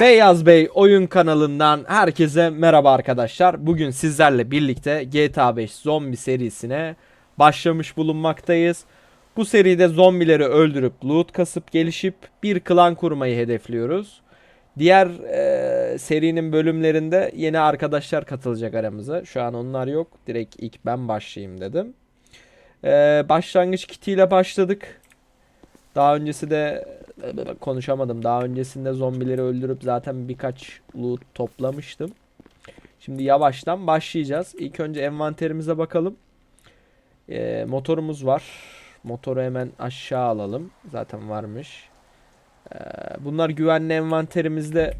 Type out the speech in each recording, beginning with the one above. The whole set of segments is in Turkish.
Beyaz Bey oyun kanalından herkese merhaba arkadaşlar. Bugün sizlerle birlikte GTA 5 zombi serisine başlamış bulunmaktayız. Bu seride zombileri öldürüp loot kasıp gelişip bir klan kurmayı hedefliyoruz. Diğer eee, serinin bölümlerinde yeni arkadaşlar katılacak aramıza. Şu an onlar yok. Direkt ilk ben başlayayım dedim. Eee, başlangıç kitiyle başladık. Daha öncesi de konuşamadım. Daha öncesinde zombileri öldürüp zaten birkaç loot toplamıştım. Şimdi yavaştan başlayacağız. İlk önce envanterimize bakalım. Ee, motorumuz var. Motoru hemen aşağı alalım. Zaten varmış. Ee, bunlar güvenli envanterimizde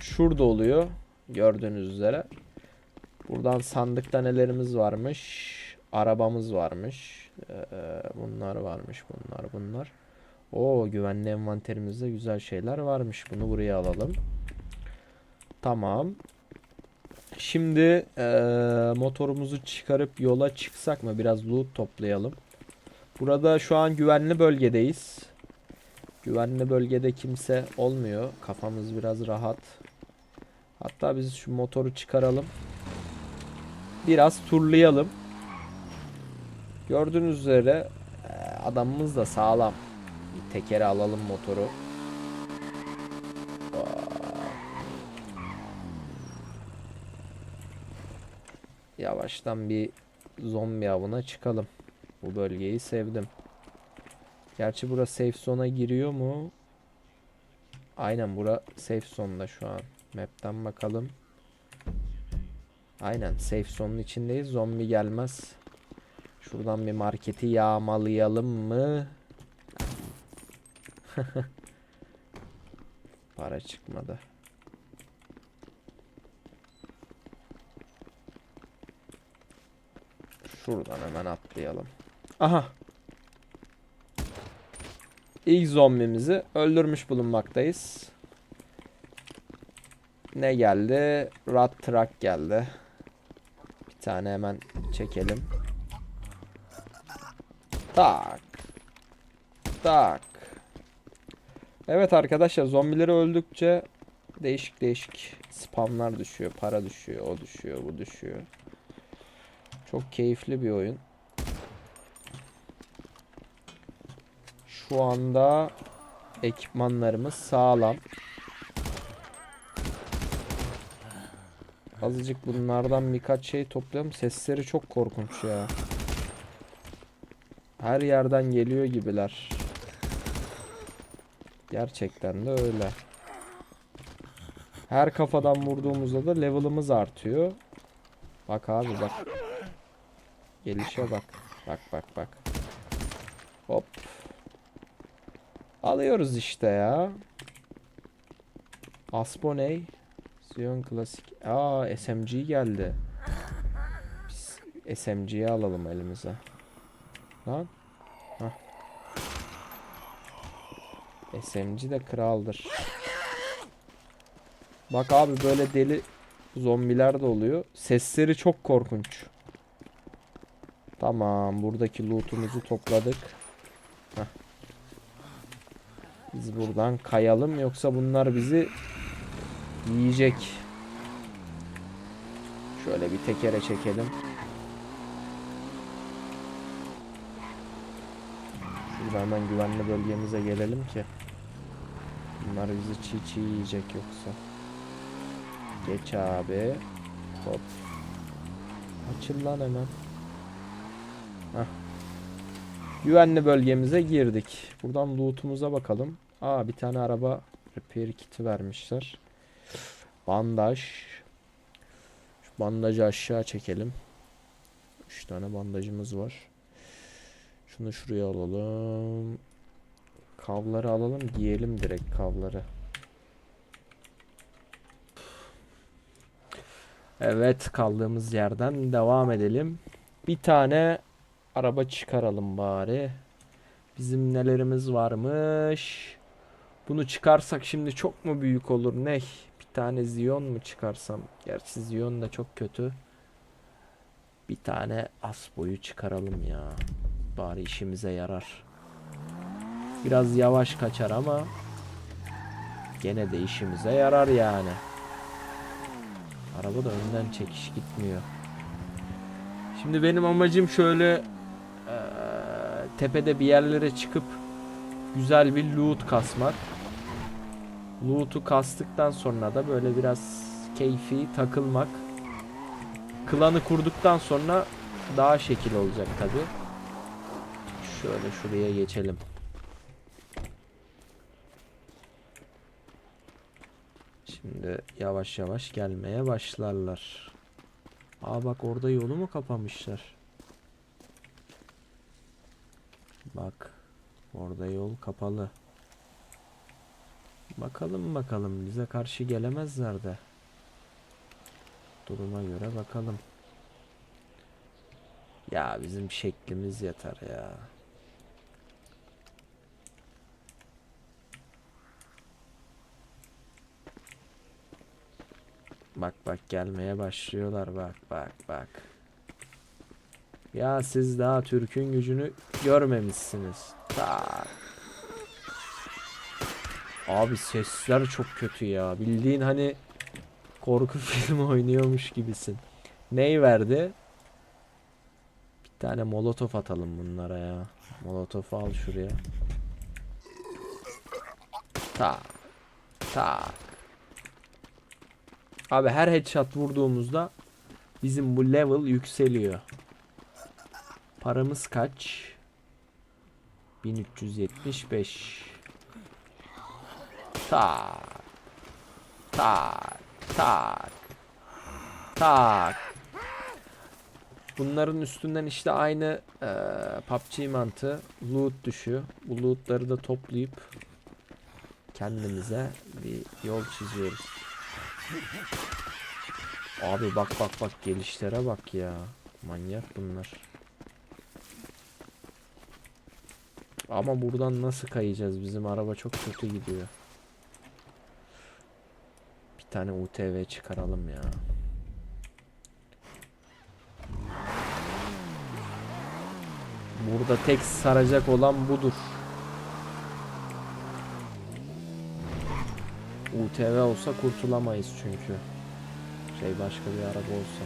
şurada oluyor. Gördüğünüz üzere. Buradan sandıkta nelerimiz varmış. Arabamız varmış. Ee, bunlar varmış. Bunlar bunlar. O güvenli envanterimizde güzel şeyler varmış. Bunu buraya alalım. Tamam. Şimdi eee, motorumuzu çıkarıp yola çıksak mı? Biraz loot toplayalım. Burada şu an güvenli bölgedeyiz. Güvenli bölgede kimse olmuyor. Kafamız biraz rahat. Hatta biz şu motoru çıkaralım. Biraz turlayalım. Gördüğünüz üzere adamımız da sağlam. Tekere alalım motoru. Yavaştan bir zombi avına çıkalım. Bu bölgeyi sevdim. Gerçi bura safe zone'a giriyor mu? Aynen bura safe zone'da şu an. Map'ten bakalım. Aynen safe zone'un içindeyiz. Zombi gelmez. Şuradan bir marketi yağmalayalım mı? Para çıkmadı. Şuradan hemen atlayalım. Aha. İlk zombimizi öldürmüş bulunmaktayız. Ne geldi? Rat Truck geldi. Bir tane hemen çekelim. Tak. Tak. Evet arkadaşlar zombileri öldükçe değişik değişik spamlar düşüyor. Para düşüyor. O düşüyor. Bu düşüyor. Çok keyifli bir oyun. Şu anda ekipmanlarımız sağlam. Azıcık bunlardan birkaç şey toplayalım. Sesleri çok korkunç ya. Her yerden geliyor gibiler. Gerçekten de öyle. Her kafadan vurduğumuzda da level'ımız artıyor. Bak abi bak. Gelişe bak. Bak bak bak. Hop. Alıyoruz işte ya. Asponey. Zion klasik. Aa SMG geldi. Biz SMG'yi alalım elimize. Lan. SMG de kraldır. Bak abi böyle deli zombiler de oluyor. Sesleri çok korkunç. Tamam buradaki lootumuzu topladık. Heh. Biz buradan kayalım yoksa bunlar bizi yiyecek. Şöyle bir tekere çekelim. Şurada hemen güvenli bölgemize gelelim ki. Bunlar bizi çiğ çiğ yiyecek yoksa. Geç abi. Hop. Açıl lan hemen. Hah. Güvenli bölgemize girdik. Buradan loot'umuza bakalım. Aa bir tane araba repair kiti vermişler. Bandaj. Şu bandajı aşağı çekelim. 3 tane bandajımız var. Şunu şuraya alalım. Kavları alalım. Giyelim direkt kavları. Evet kaldığımız yerden devam edelim. Bir tane araba çıkaralım bari. Bizim nelerimiz varmış. Bunu çıkarsak şimdi çok mu büyük olur ne? Bir tane Zion mu çıkarsam? Gerçi Zion da çok kötü. Bir tane Asbo'yu çıkaralım ya. Bari işimize yarar. Biraz yavaş kaçar ama Gene de işimize yarar yani. Araba da önden çekiş gitmiyor. Şimdi benim amacım şöyle eee, tepede bir yerlere çıkıp güzel bir loot kasmak. Loot'u kastıktan sonra da böyle biraz keyfi takılmak. Klanı kurduktan sonra daha şekil olacak tabi. Şöyle şuraya geçelim. Şimdi yavaş yavaş gelmeye başlarlar. Aa bak orada yolu mu kapamışlar? Bak orada yol kapalı. Bakalım bakalım bize karşı gelemezler de. Duruma göre bakalım. Ya bizim şeklimiz yeter ya. Bak bak gelmeye başlıyorlar bak bak bak. Ya siz daha Türk'ün gücünü görmemişsiniz. Tak. Abi sesler çok kötü ya. Bildiğin hani korku filmi oynuyormuş gibisin. Ney verdi? Bir tane molotof atalım bunlara ya. Molotofu al şuraya. Tak. Tak. Abi her headshot vurduğumuzda bizim bu level yükseliyor. Paramız kaç? 1375. Tak. Tak. Tak. Tak. Bunların üstünden işte aynı eee PUBG mantığı loot düşüyor. Bu lootları da toplayıp kendimize bir yol çiziyoruz. Abi bak bak bak gelişlere bak ya. Manyak bunlar. Ama buradan nasıl kayacağız? Bizim araba çok kötü gidiyor. Bir tane UTV çıkaralım ya. Burada tek saracak olan budur. UTV olsa kurtulamayız çünkü. Şey başka bir araba olsa.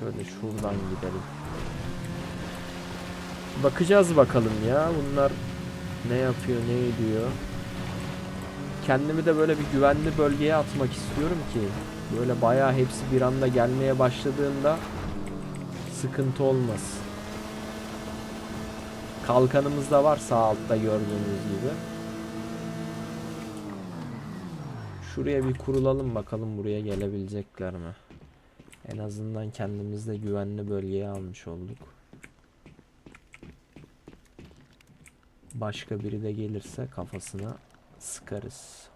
Şöyle şuradan gidelim. Bakacağız bakalım ya. Bunlar ne yapıyor, ne ediyor. Kendimi de böyle bir güvenli bölgeye atmak istiyorum ki böyle bayağı hepsi bir anda gelmeye başladığında sıkıntı olmaz. Kalkanımız da var sağ altta gördüğünüz gibi. Şuraya bir kurulalım bakalım buraya gelebilecekler mi? En azından kendimizde güvenli bölgeye almış olduk. Başka biri de gelirse kafasına sıkarız.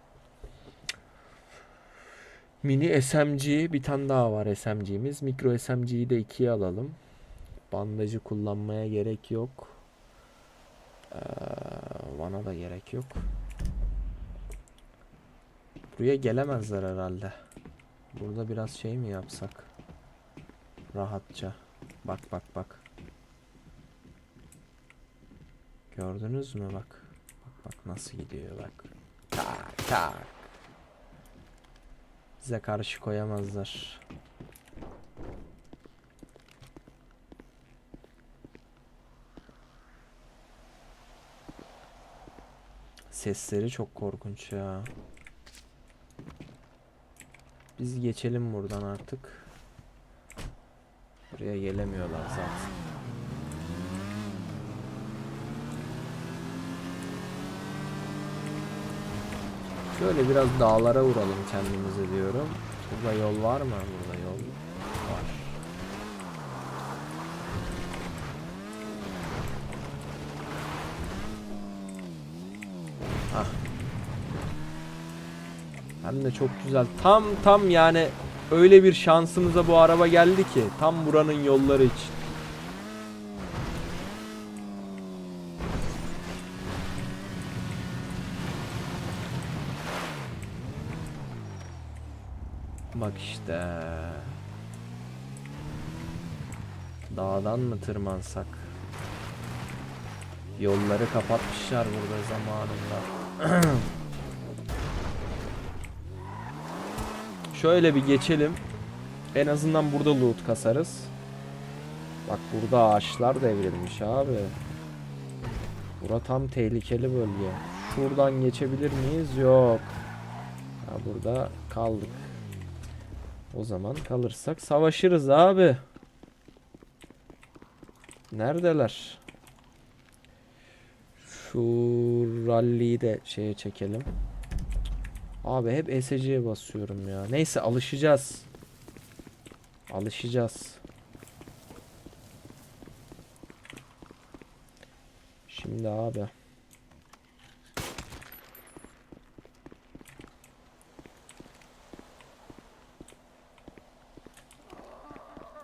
Mini SMG bir tane daha var SMG'miz. Mikro SMG'yi de ikiye alalım. Bandajı kullanmaya gerek yok. Ee, bana da gerek yok. Buraya gelemezler herhalde. Burada biraz şey mi yapsak? Rahatça. Bak bak bak. Gördünüz mü bak. Bak bak nasıl gidiyor bak. Tak tak. Bize karşı koyamazlar. Sesleri çok korkunç ya. Biz geçelim buradan artık. Buraya gelemiyorlar zaten. Şöyle biraz dağlara vuralım kendimizi diyorum. Burada yol var mı? Burada yol Hem de çok güzel. Tam tam yani öyle bir şansımıza bu araba geldi ki tam buranın yolları için. Bak işte. Dağdan mı tırmansak? Yolları kapatmışlar burada zamanında. Şöyle bir geçelim. En azından burada loot kasarız. Bak burada ağaçlar devrilmiş abi. Bura tam tehlikeli bölge. Şuradan geçebilir miyiz? Yok. Ha, burada kaldık. O zaman kalırsak savaşırız abi. Neredeler? Şu rally'yi de şeye çekelim. Abi hep ESC'ye basıyorum ya. Neyse alışacağız. Alışacağız. Şimdi abi.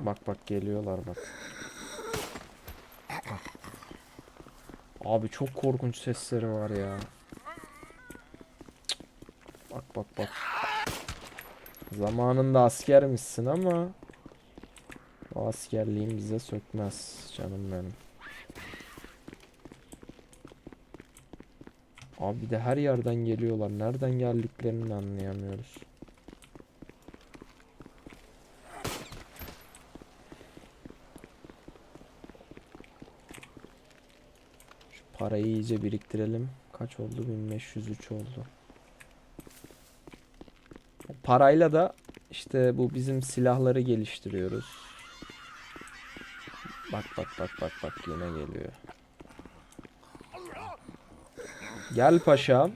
Bak bak geliyorlar bak. Abi çok korkunç sesleri var ya. Bak bak bak. Zamanında askermişsin ama o askerliğin bize sökmez canım benim. Abi de her yerden geliyorlar. Nereden geldiklerini anlayamıyoruz. Şu parayı iyice biriktirelim. Kaç oldu? 1503 oldu. Parayla da işte bu bizim silahları geliştiriyoruz. Bak bak bak bak bak yine geliyor. Gel paşam.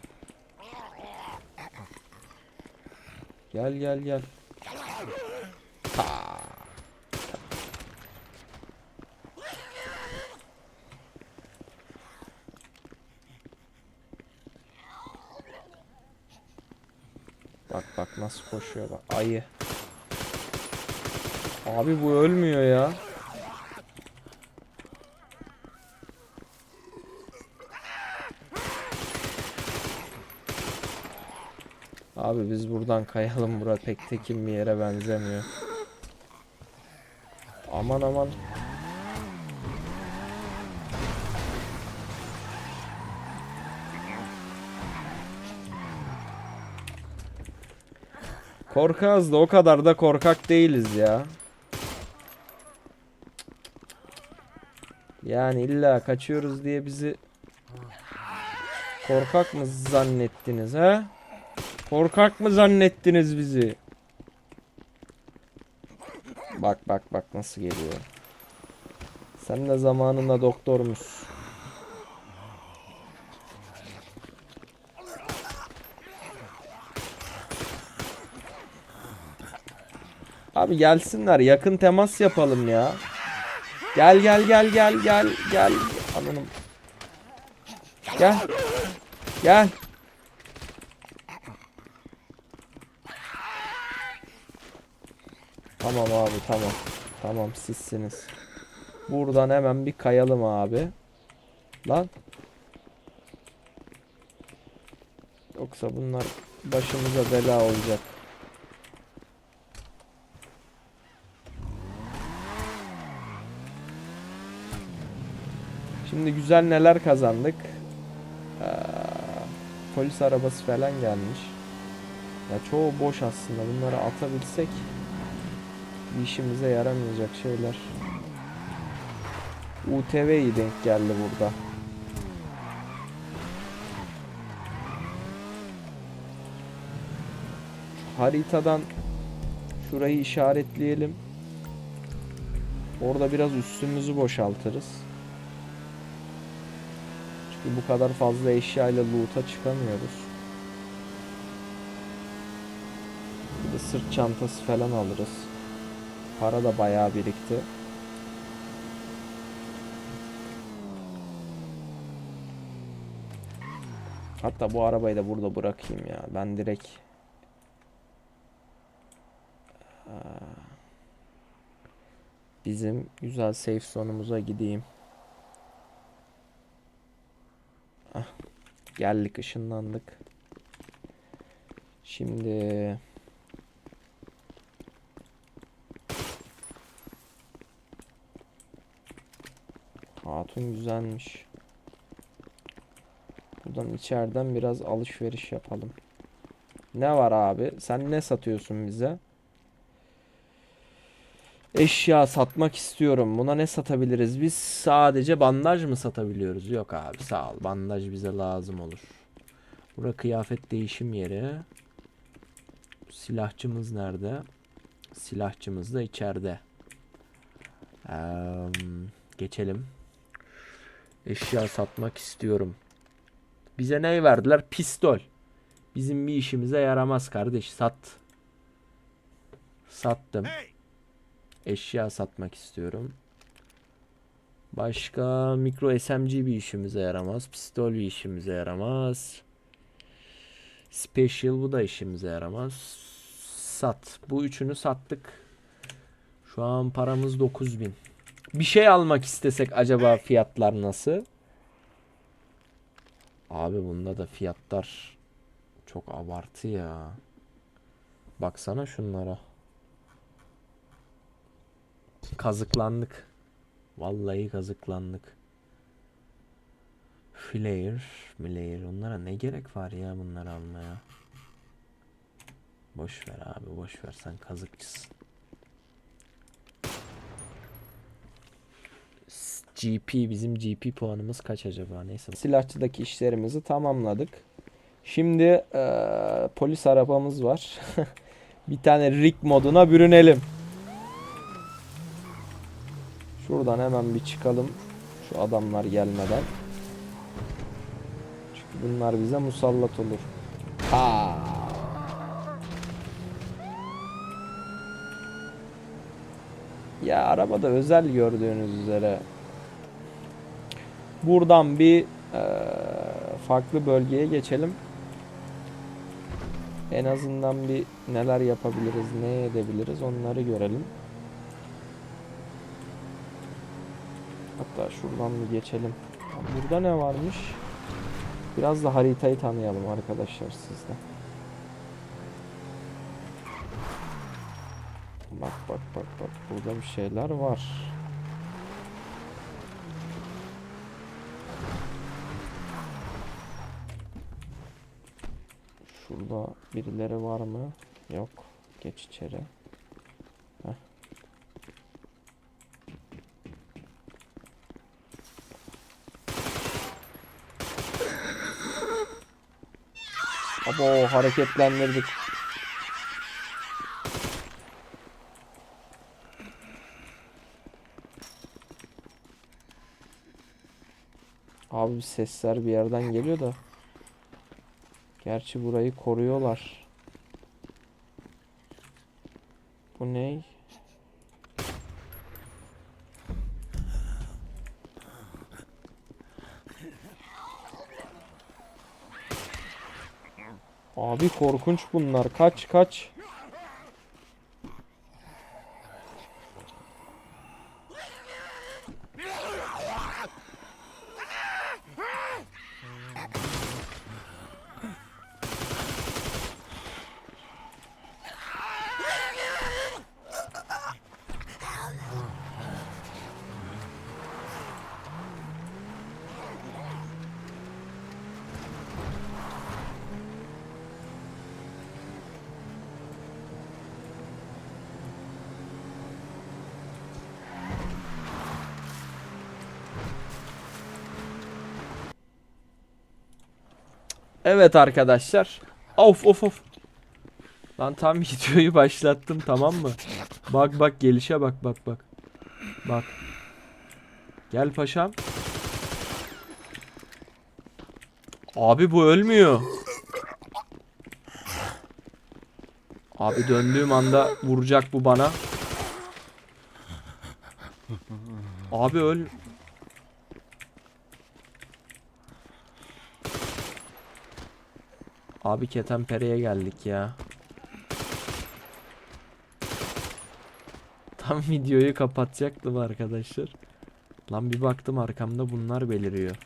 Gel gel gel. Ta. Bak bak nasıl koşuyor bak. Ayı. Abi bu ölmüyor ya. Abi biz buradan kayalım. Bura pek tekin bir yere benzemiyor. Aman aman. Korkağız da o kadar da korkak değiliz ya. Yani illa kaçıyoruz diye bizi korkak mı zannettiniz ha? Korkak mı zannettiniz bizi? Bak bak bak nasıl geliyor. Sen de zamanında doktormuş. Abi gelsinler yakın temas yapalım ya. Gel gel gel gel gel gel. Ananım. Gel. Gel. Tamam abi tamam. Tamam sizsiniz. Buradan hemen bir kayalım abi. Lan. Yoksa bunlar başımıza bela olacak. Şimdi güzel neler kazandık. Ee, polis arabası falan gelmiş. Ya çoğu boş aslında. Bunları atabilsek bir işimize yaramayacak şeyler. UTV denk geldi burada. Haritadan şurayı işaretleyelim. Orada biraz üstümüzü boşaltırız. Bu kadar fazla eşyayla loot'a çıkamıyoruz. Bir de sırt çantası falan alırız. Para da bayağı birikti. Hatta bu arabayı da burada bırakayım ya. Ben direkt bizim güzel safe zone'umuza gideyim. Geldik ışınlandık. Şimdi Hatun güzelmiş. Buradan içeriden biraz alışveriş yapalım. Ne var abi? Sen ne satıyorsun bize? Eşya satmak istiyorum. Buna ne satabiliriz? Biz sadece bandaj mı satabiliyoruz? Yok abi sağ ol. Bandaj bize lazım olur. Bura kıyafet değişim yeri. Silahçımız nerede? Silahçımız da içeride. Eee, geçelim. Eşya satmak istiyorum. Bize ne verdiler? Pistol. Bizim bir işimize yaramaz kardeş. Sat. Sattım. Eşya satmak istiyorum. Başka mikro SMG bir işimize yaramaz. Pistol bir işimize yaramaz. Special bu da işimize yaramaz. Sat. Bu üçünü sattık. Şu an paramız 9000. Bir şey almak istesek acaba fiyatlar nasıl? Abi bunda da fiyatlar çok abartı ya. Baksana şunlara. Kazıklandık. Vallahi kazıklandık. Flare, Flare. Onlara ne gerek var ya bunları almaya? Boş ver abi, boş ver. Sen kazıkçısın. GP bizim GP puanımız kaç acaba? Neyse. Silahçıdaki işlerimizi tamamladık. Şimdi eee, polis arabamız var. Bir tane rig moduna bürünelim. Şuradan hemen bir çıkalım. Şu adamlar gelmeden. Çünkü bunlar bize musallat olur. Ha. Ya arabada özel gördüğünüz üzere. Buradan bir eee, farklı bölgeye geçelim. En azından bir neler yapabiliriz, ne edebiliriz onları görelim. Hatta şuradan bir geçelim. Burada ne varmış? Biraz da haritayı tanıyalım arkadaşlar sizde. Bak bak bak bak burada bir şeyler var. Şurada birileri var mı? Yok. Geç içeri. Abo hareketlendirdik. Abi sesler bir yerden geliyor da. Gerçi burayı koruyorlar. Bu ney? Korkunç bunlar. Kaç kaç. Evet arkadaşlar. Of of of. Lan tam videoyu başlattım tamam mı? Bak bak gelişe bak bak bak. Bak. Gel paşam. Abi bu ölmüyor. Abi döndüğüm anda vuracak bu bana. Abi öl. Abi Ketenpere'ye geldik ya. Tam videoyu kapatacaktım arkadaşlar. Lan bir baktım arkamda bunlar beliriyor.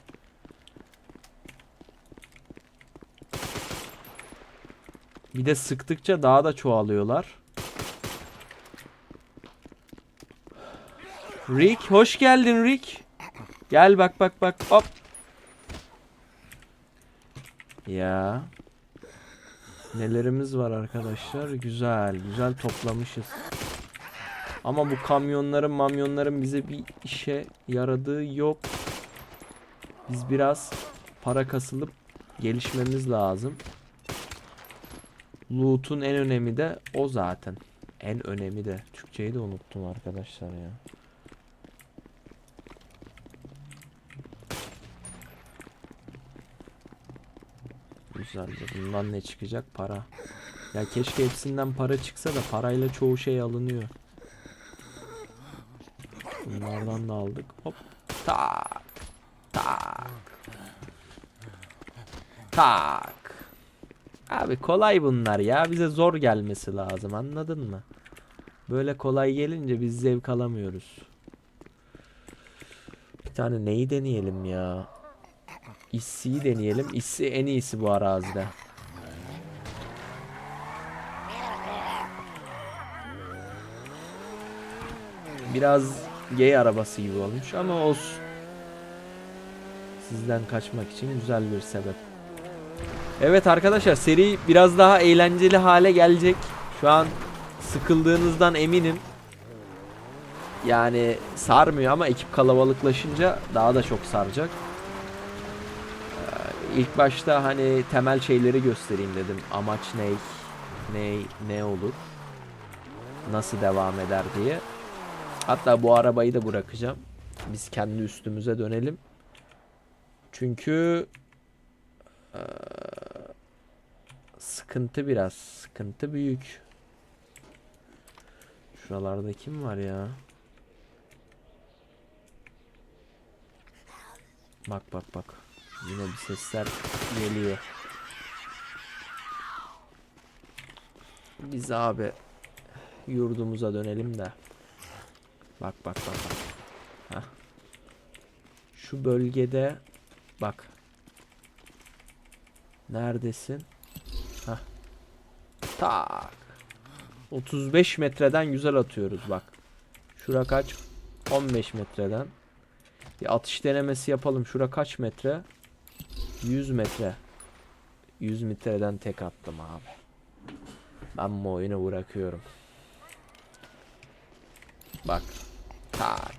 Bir de sıktıkça daha da çoğalıyorlar. Rick hoş geldin Rick. Gel bak bak bak hop. Ya. Nelerimiz var arkadaşlar? Güzel, güzel toplamışız. Ama bu kamyonların, mamyonların bize bir işe yaradığı yok. Biz biraz para kasılıp gelişmemiz lazım. Loot'un en önemi de o zaten. En önemi de. Türkçeyi de unuttum arkadaşlar ya. Güzelce. Bundan ne çıkacak? Para. Ya keşke hepsinden para çıksa da parayla çoğu şey alınıyor. Bunlardan da aldık. Hop. Tak. Tak. Tak. Abi kolay bunlar ya. Bize zor gelmesi lazım. Anladın mı? Böyle kolay gelince biz zevk alamıyoruz. Bir tane neyi deneyelim ya? İssi'yi deneyelim. İssi en iyisi bu arazide. Biraz gay arabası gibi olmuş ama olsun. Sizden kaçmak için güzel bir sebep. Evet arkadaşlar seri biraz daha eğlenceli hale gelecek. Şu an sıkıldığınızdan eminim. Yani sarmıyor ama ekip kalabalıklaşınca daha da çok saracak. Ee, İlk başta hani temel şeyleri göstereyim dedim. Amaç ne? Ne ne olur? Nasıl devam eder diye. Hatta bu arabayı da bırakacağım. Biz kendi üstümüze dönelim. Çünkü eee, sıkıntı biraz. Sıkıntı büyük. Şuralarda kim var ya? Bak bak bak. Yine bir sesler geliyor. Biz abi yurdumuza dönelim de. Bak bak bak bak. Hah. Şu bölgede bak. Neredesin? Hah. Tak. 35 metreden güzel atıyoruz bak. Şura kaç? 15 metreden. Bir atış denemesi yapalım. Şura kaç metre? 100 metre. 100 metreden tek attım abi. Ben bu oyunu bırakıyorum. Bak. Tak.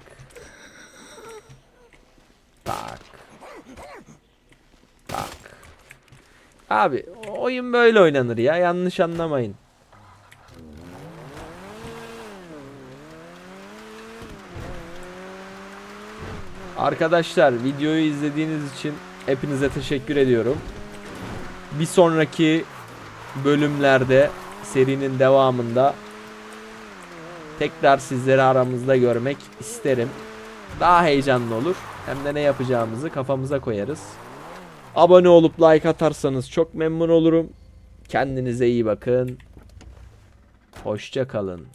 Tak. Tak. Abi oyun böyle oynanır ya. Yanlış anlamayın. Arkadaşlar videoyu izlediğiniz için hepinize teşekkür ediyorum. Bir sonraki bölümlerde serinin devamında tekrar sizleri aramızda görmek isterim. Daha heyecanlı olur. Hem de ne yapacağımızı kafamıza koyarız. Abone olup like atarsanız çok memnun olurum. Kendinize iyi bakın. Hoşça kalın.